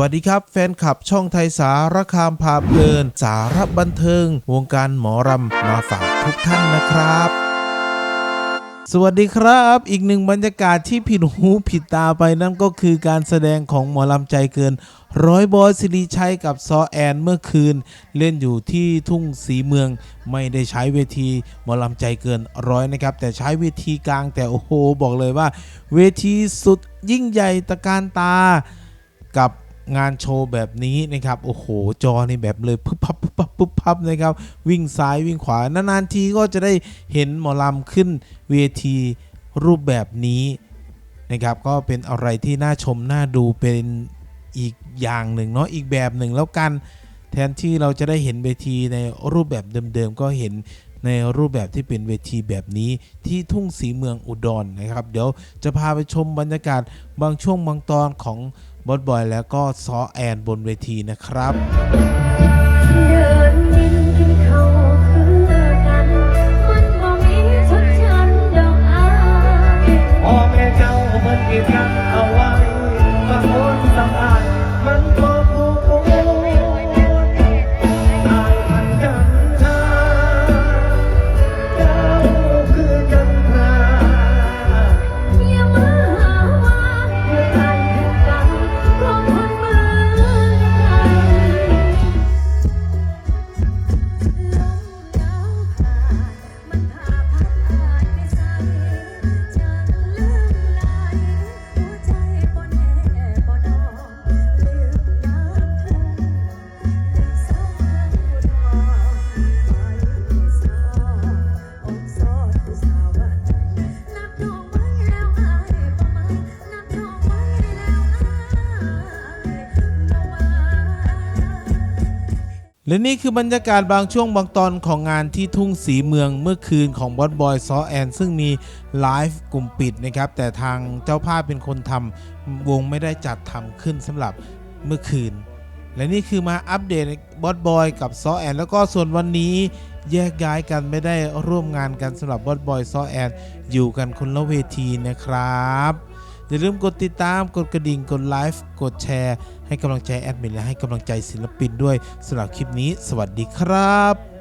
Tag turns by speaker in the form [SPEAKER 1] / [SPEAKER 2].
[SPEAKER 1] วัสดีครับ แฟนคลับช่องไทยสารคามพาเพลิน สารบันเทิง วงการหมอรำมาฝากทุกท่านนะครับสวัสดีครับ อีกหนึ่งบรรยากาศที่ผิดหูผิดตาไปนั่นก็คือการแสดงของหมอลำใจเกิน ร้อยบอยสิริชัยกับซอแอนเมื่อคืน เล่นอยู่ที่ทุ่งสีเมือง ไม่ได้ใช้เวทีหมอลำใจเกินร้อยนะครับ แต่ใช้เวทีกลางแต่โอ้โห บอกเลยว่า เวทีสุดยิ่งใหญ่ตะการตากับ งานโชว์แบบนี้นะครับโอ้โหจอนี่แบบเลยพึบพับพึบพับพึบพับนะครับวิ่งซ้ายวิ่งขวานานๆทีก็จะได้เห็นหมอลำขึ้นเวทีรูปแบบนี้นะครับก็เป็นอะไรที่น่าชมน่าดูเป็นอีกอย่างหนึ่งเนาะอีกแบบหนึ่งแล้วกัน แทนที่เราจะได้เห็นเวทีในรูปแบบเดิมๆก็เห็นในรูปแบบที่เป็นเวทีแบบนี้ที่ทุ่งสีเมืองอุดรนะครับ เดี๋ยวจะพาไปชมบรรยากาศบางช่วงบางตอนของ บอสบอยแล้วก็ซอแอนบนเวทีนะครับ และนี่คือบรรยากาศบางช่วงบางตอนของงานที่ทุ่งสีเมืองเมื่อคืนของบอสบอยซอแอนซึ่งมีไลฟ์กลุ่มปิดนะครับ แต่ทางเจ้าภาพเป็นคนทำวงไม่ได้จัดทำขึ้นสำหรับเมื่อคืน และนี่คือมาอัปเดตบอสบอยกับซอแอนแล้วก็ส่วนวันนี้แยกย้ายกันไม่ได้ร่วมงานกันสำหรับบอสบอยซอแอนอยู่กันคนละเวทีนะครับ อย่าลืมกดติดตาม กดกระดิ่ง กดไลฟ์ กดแชร์ ให้กำลังใจแอดมินและให้กำลังใจศิลปินด้วยสำหรับคลิปนี้ สวัสดีครับ